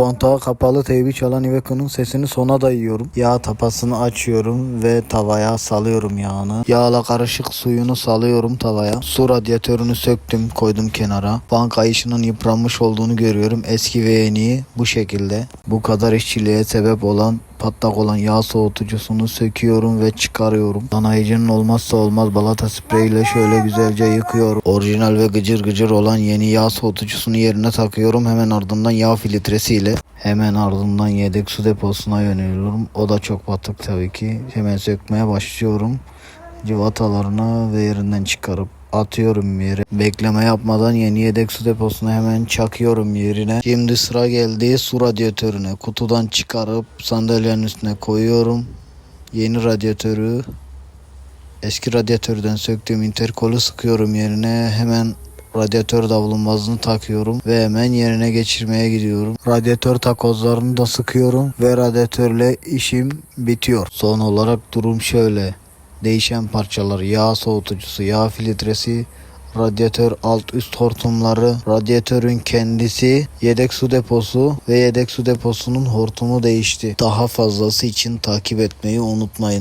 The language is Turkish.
Kontağı kapalı teybi çalan Iveco'nun sesini sona dayıyorum. Yağ tapasını açıyorum ve tavaya salıyorum yağını. Yağla karışık suyunu salıyorum tavaya. Su radyatörünü söktüm koydum kenara. Bank ayışının yıpranmış olduğunu görüyorum. Eski ve yeniyi bu şekilde. Bu kadar işçiliğe sebep olan patlak olan yağ soğutucusunu söküyorum ve çıkarıyorum. Sanayicinin olmazsa olmaz balata spreyiyle şöyle güzelce yıkıyorum. Orijinal ve gıcır gıcır olan yeni yağ soğutucusunu yerine takıyorum. Hemen ardından yağ filtresiyle hemen ardından yedek su deposuna yöneliyorum. O da çok batık tabii ki. Hemen sökmeye başlıyorum. Civatalarını ve yerinden çıkarıp atıyorum yere. Bekleme yapmadan yeni yedek su deposunu hemen çakıyorum yerine. Şimdi sıra geldi su radyatörüne. Kutudan çıkarıp sandalyenin üstüne koyuyorum. Yeni radyatörü eski radyatörden söktüğüm interkolü sıkıyorum yerine. Hemen radyatör davlumbazını takıyorum ve hemen yerine geçirmeye gidiyorum. Radyatör takozlarını da sıkıyorum ve radyatörle işim bitiyor. Son olarak durum şöyle. Değişen parçalar yağ soğutucusu, yağ filtresi, radyatör alt üst hortumları, radyatörün kendisi, yedek su deposu ve yedek su deposunun hortumu değişti. Daha fazlası için takip etmeyi unutmayın.